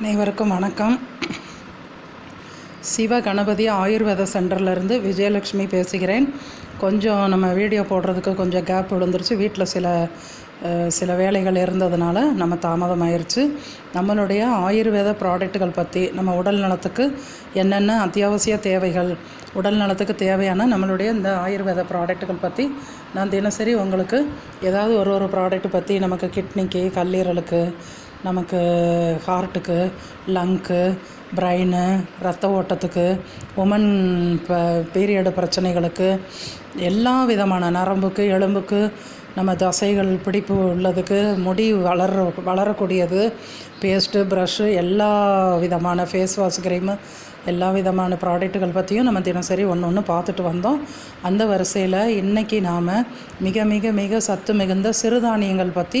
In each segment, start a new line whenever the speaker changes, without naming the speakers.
அனைவருக்கும் வணக்கம். சிவ கணபதி ஆயுர்வேத சென்டர்லேருந்து விஜயலட்சுமி பேசுகிறேன். கொஞ்சம் நம்ம வீடியோ போடுறதுக்கு கொஞ்சம் கேப் விழுந்துருச்சு. வீட்டில் சில சில வேலைகள் இருந்ததுனால நம்ம தாமதமாயிருச்சு. நம்மளுடைய ஆயுர்வேத ப்ராடக்ட்டுகள் பற்றி நம்ம உடல் நலத்துக்கு என்னென்ன அத்தியாவசிய தேவைகள் உடல் நலத்துக்கு தேவையான நம்மளுடைய இந்த ஆயுர்வேத ப்ராடக்ட்டுகள் பற்றி நான் தினசரி உங்களுக்கு ஏதாவது ஒரு ஒரு ப்ராடக்ட் பற்றி நமக்கு கிட்னிக்கு கல்லீரலுக்கு நமக்கு ஹார்ட்டுக்கு லங்க்கு பிரெயின் ரத்த ஓட்டத்துக்கு உமன் இப்போ பீரியடு பிரச்சனைகளுக்கு எல்லா விதமான நரம்புக்கு எலும்புக்கு நம்ம தசைகள் பிடிப்பு உள்ளதுக்கு முடி வளர வளரக்கூடியது பேஸ்ட்டு ப்ரஷ்ஷு எல்லா விதமான ஃபேஸ் வாஷ் க்ரீமு எல்லா விதமான ப்ராடக்ட்டுகள் பற்றியும் நம்ம தினசரி ஒன்று ஒன்று பார்த்துட்டு வந்தோம். அந்த வரிசையில் இன்றைக்கி நாம் மிக மிக மிக சத்து மிகுந்த சிறுதானியங்கள் பற்றி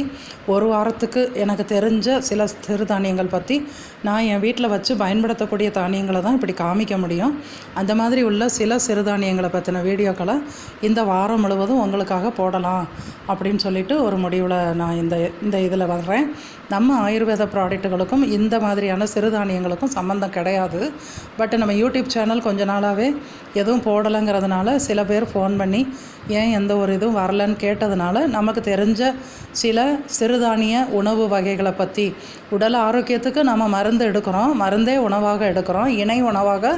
ஒரு வாரத்துக்கு எனக்கு தெரிஞ்ச சில சிறுதானியங்கள் பற்றி நான் என் வீட்டில் வச்சு பயன்படுத்தக்கூடிய தானியங்களை தான் இப்படி காமிக்க முடியும். அந்த மாதிரி உள்ள சில சிறுதானியங்களை பற்றின வீடியோக்களை இந்த வாரம் முழுவதும் உங்களுக்காக போடலாம் அப்படின்னு சொல்லிட்டு ஒரு முடிவில் நான் இந்த இந்த இதில் வர்றேன். நம்ம ஆயுர்வேத ப்ராடக்ட்டுகளுக்கும் இந்த மாதிரியான சிறுதானியங்களுக்கும் சம்மந்தம் கிடையாது. பட் நம்ம யூடியூப் சேனல் கொஞ்ச நாளாகவே எதுவும் போடலைங்கிறதுனால சில பேர் ஃபோன் பண்ணி ஏன் எந்த ஒரு இதுவும் வரலன்னு கேட்டதுனால நமக்கு தெரிஞ்ச சில சிறுதானிய உணவு வகைகளை பற்றி உடல் ஆரோக்கியத்துக்கு நம்ம மருந்து எடுக்கிறோம் மருந்தே உணவாக எடுக்கிறோம் இணை உணவாக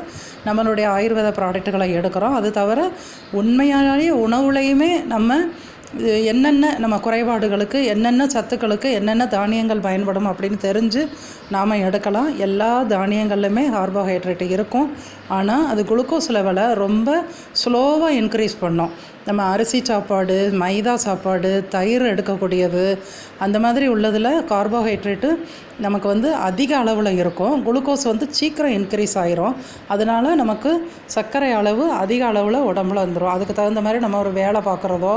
நம்மளுடைய ஆயுர்வேத ப்ராடக்ட்டுகளை எடுக்கிறோம். அது தவிர உண்மையாலேயே உணவுலையுமே நம்ம என்னென்ன நம்ம குறைபாடுகளுக்கு என்னென்ன சத்துக்களுக்கு என்னென்ன தானியங்கள் பயன்படும் அப்படின்னு தெரிஞ்சு நாம் எடுக்கலாம். எல்லா தானியங்கள்லையுமே கார்போஹைட்ரேட் இருக்கும். ஆனால் அது குளுக்கோஸ் லெவலை ரொம்ப ஸ்லோவாக இன்க்ரீஸ் பண்ணும். நம்ம அரிசி சாப்பாடு மைதா சாப்பாடு தயிர் எடுக்கக்கூடியது அந்த மாதிரி உள்ளதில் கார்போஹைட்ரேட்டு நமக்கு வந்து அதிக அளவில் இருக்கும். குளுக்கோஸ் வந்து சீக்கிரம் இன்க்ரீஸ் ஆயிரும். அதனால் நமக்கு சர்க்கரை அளவு அதிக அளவில் உடம்புல வந்துடும் அதுக்கு தகுந்த மாதிரி நம்ம ஒரு வேலை பார்க்குறதோ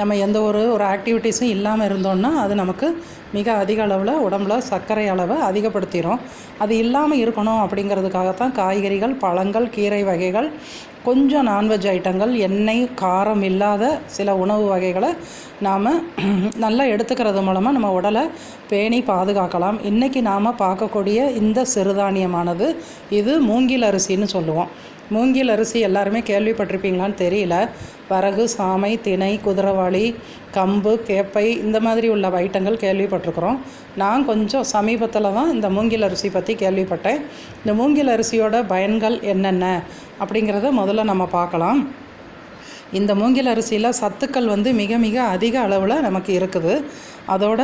நம்ம எந்த ஒரு ஒரு ஆக்டிவிட்டீஸும் இல்லாமல் இருந்தோம்னா அது நமக்கு மிக அதிக அளவில் உடம்புல சர்க்கரை அளவை அதிகப்படுத்திடும் அது இல்லாமல் இருக்கணும் அப்படிங்கிறதுக்காகத்தான் காய்கறிகள் பழங்கள் கீரை வகைகள் கொஞ்சம் நான்வெஜ் ஐட்டங்கள் எண்ணெய் காரம் இல்லாத சில உணவு வகைகளை நாம் நல்லா எடுத்துக்கிறது மூலமாக நம்ம உடலை பேணி பாதுகாக்கலாம். இன்றைக்கி நாம் பார்க்கக்கூடிய இந்த சிறுதானியமானது இது மூங்கில் அரிசின்னு சொல்லுவோம். மூங்கில் அரிசி எல்லாருமே கேள்விப்பட்டிருப்பீங்களான்னு தெரியல. வரகு சாமை திணை குதிரவாளி கம்பு கேப்பை இந்த மாதிரி உள்ள ஐட்டங்கள் கேள்விப்பட்டிருக்கிறோம். நான் கொஞ்சம் சமீபத்தில் தான் இந்த மூங்கில் அரிசி பற்றி கேள்விப்பட்டேன். இந்த மூங்கில் அரிசியோட பயன்கள் என்னென்ன அப்படிங்கிறத முதல்ல நம்ம பார்க்கலாம். இந்த மூங்கில் அரிசியில் சத்துக்கள் வந்து மிக மிக அதிக அளவில் நமக்கு இருக்குது. அதோட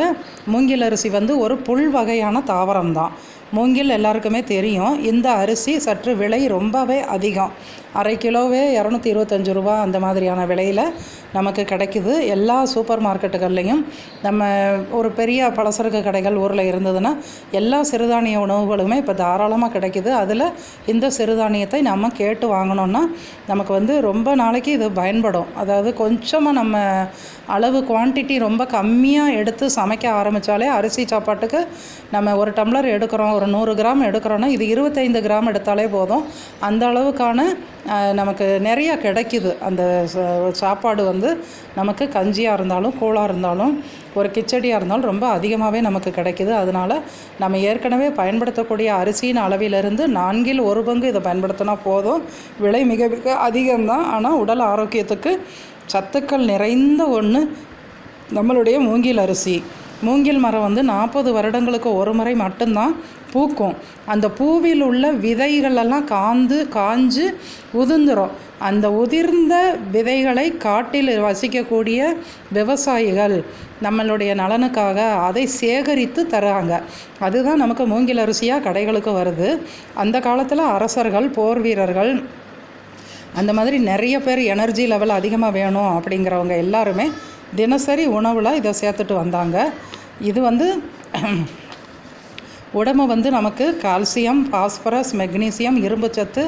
மூங்கில் அரிசி வந்து ஒரு புல் வகையான தாவரம் தான் மூங்கில் எல்லாருக்குமே தெரியும். இந்த அரிசி சற்று விலை ரொம்பவே அதிகம். அரை கிலோவே இரநூத்தி இருபத்தஞ்சு ரூபா அந்த மாதிரியான விலையில் நமக்கு கிடைக்குது. எல்லா சூப்பர் மார்க்கெட்டுகள்லேயும் நம்ம ஒரு பெரிய பலசரக்கு கடைகள் ஊரில் இருந்ததுன்னா எல்லா சிறுதானிய உணவுகளுமே இப்போ தாராளமாக கிடைக்குது. அதில் இந்த சிறுதானியத்தை நம்ம கேட்டு வாங்கினோன்னா நமக்கு வந்து ரொம்ப நாளைக்கு இது பயன்படும். அதாவது கொஞ்சமாக நம்ம அளவு குவான்டிட்டி ரொம்ப கம்மியாக எடுத்து சமைக்க ஆரம்பித்தாலே அரிசி சாப்பாட்டுக்கு நம்ம ஒரு டம்ளர் எடுக்கிறோம் ஒரு நூறு கிராம் எடுக்கிறோன்னா இது இருபத்தைந்து கிராம் எடுத்தாலே போதும். அந்த அளவுக்கான நமக்கு நிறையா கிடைக்கிது. அந்த ச- சாப்பாடு வந்து நமக்கு கஞ்சியாக இருந்தாலும் கூழாக இருந்தாலும் ஒரு கிச்சடியாக இருந்தாலும் ரொம்ப அதிகமாகவே நமக்கு கிடைக்கிது. அதனால் நம்ம ஏற்கனவே பயன்படுத்தக்கூடிய அரிசியின் அளவிலிருந்து நான்கில் ஒரு பங்கு இதை பயன்படுத்தினா போதும். விலை மிக மிக அதிகம்தான். ஆனால் உடல் ஆரோக்கியத்துக்கு சத்துக்கள் நிறைந்த ஒன்று நம்மளுடைய மூங்கில் அரிசி. மூங்கில் மரம் வந்து நாற்பது வருடங்களுக்கு ஒரு முறை மட்டும்தான் பூக்கும். அந்த பூவில் உள்ள விதைகளெல்லாம் காந்து காஞ்சு உதிர்ந்துடும் அந்த உதிர்ந்த விதைகளை காட்டில் வசிக்கக்கூடிய விவசாயிகள் நம்மளுடைய நலனுக்காக அதை சேகரித்து தராங்க அதுதான் நமக்கு மூங்கில் அரிசியாக கடைகளுக்கு வருது. அந்த காலத்தில் அரசர்கள் போர் வீரர்கள் அந்த மாதிரி நிறைய பேர் எனர்ஜி லெவல் அதிகமாக வேணும் அப்படிங்கிறவங்க எல்லாருமே தினசரி உணவில் இதை சேர்த்துட்டு வந்தாங்க. இது வந்து உடம்பு வந்து நமக்கு கால்சியம் பாஸ்பரஸ் மெக்னீசியம் இரும்புச்சத்து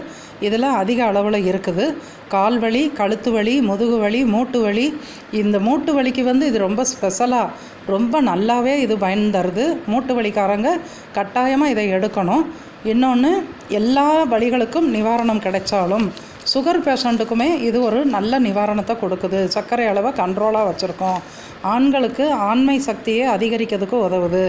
இதில் அதிக அளவில் இருக்குது. கால் வலி கழுத்து வலி முதுகு வலி மூட்டு வலி. இந்த மூட்டு வலிக்கு வந்து இது ரொம்ப ஸ்பெஷலாக ரொம்ப நல்லாவே இது பயன் தருது. மூட்டு வலிக்காரங்க கட்டாயமாக இதை எடுக்கணும். இன்னொன்று எல்லா வலிகளுக்கும் நிவாரணம் கிடைச்சாலும் சுகர் பேஷண்ட்டுக்குமே இது ஒரு நல்ல நிவாரணத்தை கொடுக்குது. சர்க்கரை அளவை கண்ட்ரோலாக வச்சுருக்கோம். ஆண்களுக்கு ஆண்மை சக்தியை அதிகரிக்கிறதுக்கு உதவுது.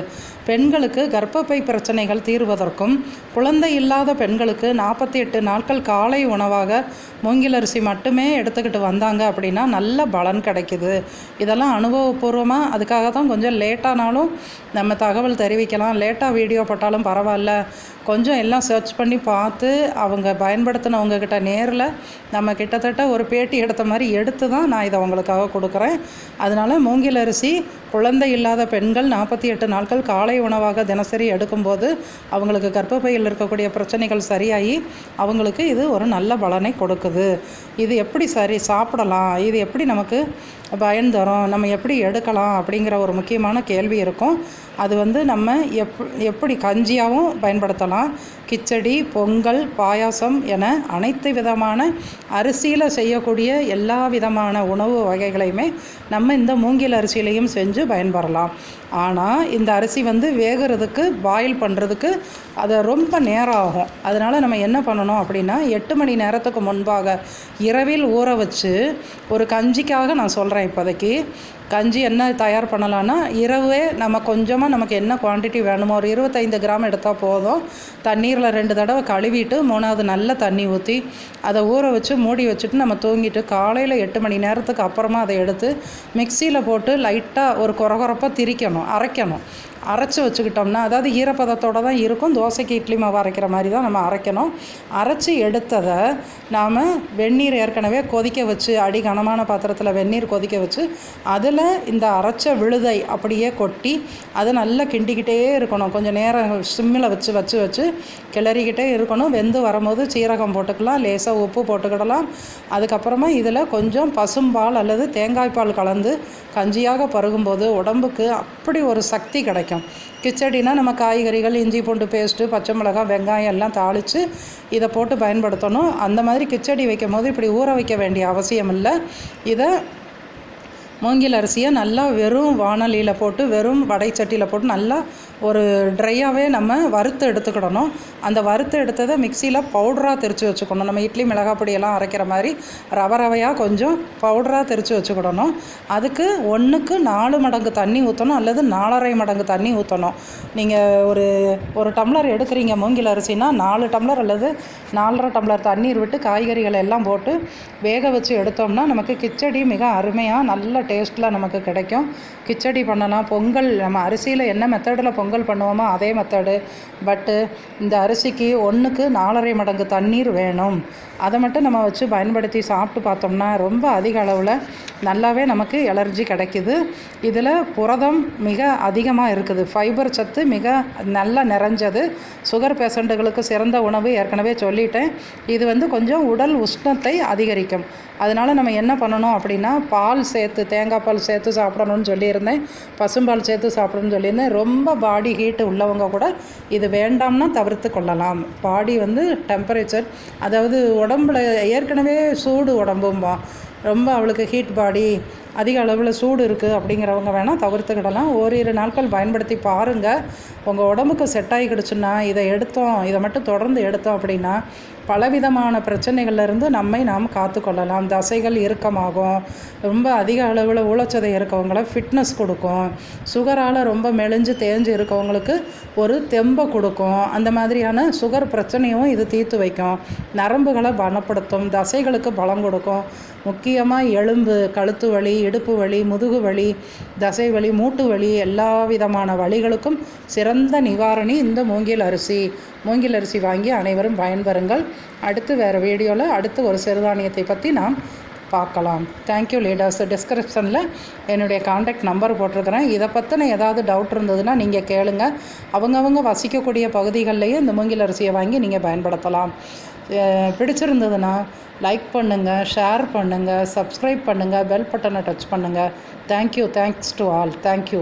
பெண்களுக்கு கர்ப்பப்பை பிரச்சனைகள் தீர்வதற்கும் குழந்தை இல்லாத பெண்களுக்கு நாற்பத்தி எட்டு நாட்கள் காலை உணவாக மூங்கிலரிசி மட்டுமே எடுத்துக்கிட்டு வந்தாங்க அப்படின்னா நல்ல பலன் கிடைக்குது. இதெல்லாம் அனுபவபூர்வமாக அதுக்காக தான் கொஞ்சம் லேட்டானாலும் நம்ம தகவல் தெரிவிக்கலாம். லேட்டாக வீடியோ போட்டாலும் பரவாயில்ல. கொஞ்சம் எல்லாம் சர்ச் பண்ணி பார்த்து அவங்க பயன்படுத்தினவங்கக்கிட்ட நேரில் நம்ம கிட்டத்தட்ட ஒரு பேட்டி எடுத்த மாதிரி எடுத்து தான் நான் இதை உங்களுக்காக கொடுக்குறேன். அதனால் மூங்கில் அரிசி குழந்தை இல்லாத பெண்கள் நாற்பத்தி எட்டு நாட்கள் காலை உணவாக தினசரி எடுக்கும்போது அவங்களுக்கு கர்ப்பப்பையில் இருக்கக்கூடிய பிரச்சனைகள் சரியாகி அவங்களுக்கு இது ஒரு நல்ல பலனை கொடுக்குது. இது எப்படி சரி சாப்பிடலாம் இது எப்படி நமக்கு பயன் தரும் நம்ம எப்படி எடுக்கலாம் அப்படிங்கிற ஒரு முக்கியமான கேள்வி இருக்கும். அது வந்து நம்ம எப் எப்படி கஞ்சியாகவும் பயன்படுத்தலாம். கிச்சடி பொங்கல் பாயாசம் என அனைத்து விதமான அரிசியில் செய்யக்கூடிய எல்லா விதமான உணவு வகைகளையுமே நம்ம இந்த மூங்கில் அரிசியிலையும் செஞ்சு பயன்பெறலாம் ஆனால் இந்த அரிசி வந்து வேகிறதுக்கு பாயில் பண்ணுறதுக்கு அதை ரொம்ப நேரம் ஆகும் அதனால் நம்ம என்ன பண்ணணும் அப்படின்னா எட்டு மணி நேரத்துக்கு முன்பாக இரவில் ஊற வச்சு ஒரு கஞ்சிக்காக நான் சொல்கிறேன் encontrar aqui. கஞ்சி என்ன தயார் பண்ணலான்னா இரவே நம்ம கொஞ்சமாக நமக்கு என்ன குவான்டிட்டி வேணுமோ ஒரு இருபத்தைந்து கிராம் எடுத்தால் போதும். தண்ணீரில் ரெண்டு தடவை கழுவிட்டு மூணாவது நல்ல தண்ணி ஊற்றி அதை ஊற வச்சு மூடி வச்சுட்டு நம்ம தூங்கிட்டு காலையில் எட்டு மணி நேரத்துக்கு அப்புறமா அதை எடுத்து மிக்சியில் போட்டு லைட்டாக ஒரு குறகுறப்பாக திரிக்கணும் அரைக்கணும். அரைச்சி வச்சுக்கிட்டோம்னா அதாவது ஈரப்பதத்தோடு தான் இருக்கும் தோசைக்கு இட்லி மாவு அரைக்கிற மாதிரி தான் நம்ம அரைக்கணும். அரைச்சி எடுத்ததை நாம் வெந்நீர் ஏற்கனவே கொதிக்க வச்சு அடி கனமான பாத்திரத்தில் வெந்நீர் கொதிக்க வச்சு அதில் இந்த அரைச்ச விழுதை அப்படியே கொட்டி அதை நல்லா கிண்டிக்கிட்டே இருக்கணும். கொஞ்சம் நேரம் சிம்மில் வச்சு வச்சு வச்சு கிளறிக்கிட்டே இருக்கணும். வெந்து வரும்போது சீரகம் போட்டுக்கலாம் லேசாக உப்பு போட்டுக்கிடலாம். அதுக்கப்புறமா இதில் கொஞ்சம் பசும்பால் அல்லது தேங்காய் பால் கலந்து கஞ்சியாக பருகும்போது உடம்புக்கு அப்படி ஒரு சக்தி கிடைக்கும். கிச்சடினா நம்ம காய்கறிகள் இஞ்சி பூண்டு பேஸ்ட்டு பச்சை மிளகாய் வெங்காயம் எல்லாம் தாளித்து இதை போட்டு பயன்படுத்தணும். அந்த மாதிரி கிச்சடி வைக்கும் போது இப்படி ஊற வைக்க வேண்டிய அவசியம் இல்லை இதை மூங்கில் அரிசியை நல்லா வெறும் வானலியில் போட்டு வெறும் வடை சட்டியில் போட்டு நல்லா ஒரு ட்ரையாகவே நம்ம வறுத்து எடுத்துக்கிடணும். அந்த வறுத்து எடுத்ததை மிக்சியில் பவுடராக தெரித்து வச்சுக்கணும். நம்ம இட்லி மிளகாய் பொடியெல்லாம் அரைக்கிற மாதிரி ரவ ரவையாக கொஞ்சம் பவுடராக தெரித்து வச்சுக்கிடணும். அதுக்கு ஒன்றுக்கு நாலு மடங்கு தண்ணி ஊற்றணும் அல்லது நாலரை மடங்கு தண்ணி ஊற்றணும் நீங்கள் ஒரு ஒரு டம்ளர் எடுக்கிறீங்க மூங்கில் அரிசினா நாலு டம்ளர் அல்லது நாலரை டம்ளர் தண்ணீர் விட்டு காய்கறிகளை எல்லாம் போட்டு வேக வச்சு எடுத்தோம்னா நமக்கு கிச்சடி மிக அருமையாக நல்ல டேஸ்ட்டில் நமக்கு கிடைக்கும். கிச்சடி பண்ணலாம். பொங்கல் நம்ம அரிசியில் என்ன மெத்தடில் பொங்கல் பண்ணுவோமோ அதே மெத்தடு பட்டு இந்த அரிசிக்கு ஒன்றுக்கு நாலரை மடங்கு தண்ணீர் வேணும். அதை மட்டும் நம்ம வச்சு பயன்படுத்தி சாப்பிட்டு பார்த்தோம்னா ரொம்ப அதிக அளவில் நல்லாவே நமக்கு எலர்ஜி கிடைக்குது. இதில் புரதம் மிக அதிகமாக இருக்குது. ஃபைபர் சத்து மிக நல்லா நிறைஞ்சது. சுகர் பேஷண்ட்டுகளுக்கு சிறந்த உணவு ஏற்கனவே சொல்லிட்டேன். இது வந்து கொஞ்சம் உடல் உஷ்ணத்தை அதிகரிக்கும். அதனால் நம்ம என்ன பண்ணணும் அப்படின்னா பால் சேர்த்து தேங்காய் பால் சேர்த்து சாப்பிடணும்னு சொல்லியிருந்தேன். பசும்பால் சேர்த்து சாப்பிடணும்னு சொல்லியிருந்தேன். ரொம்ப பாடி ஹீட்டு உள்ளவங்க கூட இது வேண்டாம்னா தவிர்த்து கொள்ளலாம். பாடி வந்து டெம்பரேச்சர் அதாவது உடம்புல ஏற்கனவே சூடு உடம்பும்போம் ரொம்ப அவளுக்கு ஹீட் பாடி அதிக அளவில் சூடு இருக்குது அப்படிங்கிறவங்க வேணால் தவிர்த்துக்கிடலாம். ஓரிரு நாட்கள் பயன்படுத்தி பாருங்கள் உங்கள் உடம்புக்கு செட் ஆகிக்கிடுச்சுன்னா இதை எடுத்தோம் இதை மட்டும் தொடர்ந்து எடுத்தோம் அப்படின்னா பலவிதமான பிரச்சனைகள்லேருந்து நம்மை நாம் காத்துக்கொள்ளலாம் தசைகள் இறுக்கமாகும். ரொம்ப அதிக அளவில் ஊழச்சதை இருக்கவங்கள ஃபிட்னஸ் கொடுக்கும். சுகரால் ரொம்ப மெலிஞ்சு தேஞ்சு இருக்கவங்களுக்கு ஒரு தெம்பை கொடுக்கும். அந்த மாதிரியான சுகர் பிரச்சனையும் இது தீர்த்து வைக்கும். நரம்புகளை பலப்படுத்தும். தசைகளுக்கு பலம் கொடுக்கும். முக்கியமாக எலும்பு கழுத்து வலி இடுப்பு வலி முதுகு வலி தசை வலி மூட்டு வலி எல்லா விதமான வலிகளுக்கும் சிறந்த நிவாரணி இந்த மூங்கில் அரிசி. மூங்கில் அரிசி வாங்கி அனைவரும் பயன்பெறுங்கள். அடுத்து வேறு வீடியோவில் அடுத்து ஒரு சிறுதானியத்தை பற்றி நாம் பார்க்கலாம். தேங்க்யூ லீடர்ஸ் டிஸ்கிரிப்ஷனில் என்னுடைய காண்டாக்ட் நம்பர் போட்டிருக்கிறேன். இதை பற்றின ஏதாவது டவுட் இருந்ததுன்னா நீங்கள் கேளுங்க. அவங்கவுங்க வசிக்கக்கூடிய பகுதிகளிலேயே இந்த மூங்கில் அரிசியை வாங்கி நீங்கள் பயன்படுத்தலாம். பிடிச்சிருந்ததுன்னா லைக் பண்ணுங்கள் ஷேர் பண்ணுங்கள் சப்ஸ்கிரைப் பண்ணுங்கள் பெல் பட்டனை டச் பண்ணுங்கள் thank you thanks to all thank you